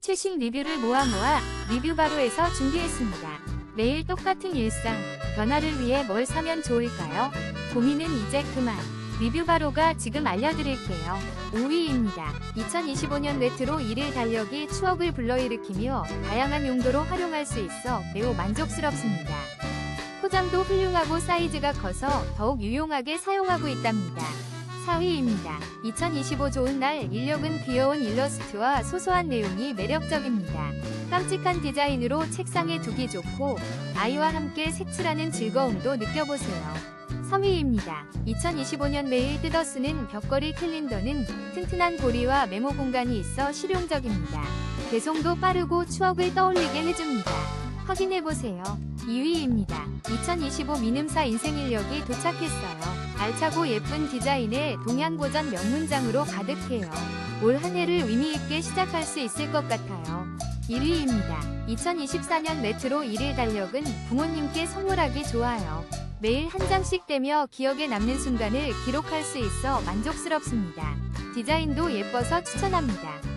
최신 리뷰를 모아 모아 리뷰 바로에서 준비했습니다. 매일 똑같은 일상, 변화를 위해 뭘 사면 좋을까요? 고민은 이제 그만. 리뷰 바로가 지금 알려드릴게요. 5위입니다. 2025년 레트로 1일 달력이 추억을 불러일으키며 다양한 용도로 활용할 수 있어 매우 만족스럽습니다. 포장도 훌륭하고 사이즈가 커서 더욱 유용하게 사용하고 있답니다. 4위입니다. 2025 좋은 날 인력은 귀여운 일러스트와 소소한 내용이 매력적입니다. 깜찍한 디자인으로 책상에 두기 좋고 아이와 함께 색칠하는 즐거움도 느껴보세요. 3위입니다. 2025년 매일 뜯어 쓰는 벽걸이 캘린더는 튼튼한 고리와 메모 공간이 있어 실용적입니다. 배송도 빠르고 추억을 떠올리게 해줍니다. 확인해보세요. 2위입니다. 2025 미ንም사 인생 인력이 도착했어요. 알차고 예쁜 디자인의 동양고전 명문장으로 가득해요. 올 한 해를 의미있게 시작할 수 있을 것 같아요. 1위입니다. 2024년 레트로 1일 달력은 부모님께 선물하기 좋아요. 매일 한 장씩 떼며 기억에 남는 순간을 기록할 수 있어 만족스럽습니다. 디자인도 예뻐서 추천합니다.